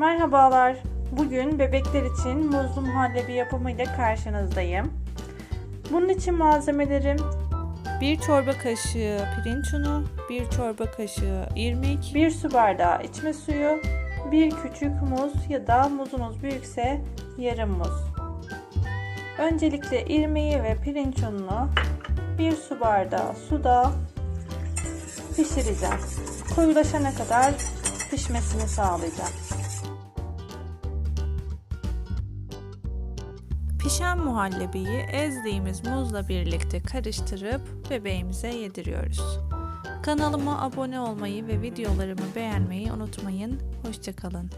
Merhabalar. Bugün bebekler için muzlu muhallebi yapımı ile karşınızdayım. Bunun için malzemelerim 1 çorba kaşığı pirinç unu, 1 çorba kaşığı irmik, 1 su bardağı içme suyu, 1 küçük muz ya da muzunuz büyükse yarım muz. Öncelikle irmiği ve pirinç ununu 1 su bardağı suda pişireceğim. Koyulaşana kadar pişmesini sağlayacağım. Pişen muhallebiyi ezdiğimiz muzla birlikte karıştırıp bebeğimize yediriyoruz. Kanalıma abone olmayı ve videolarımı beğenmeyi unutmayın. Hoşçakalın.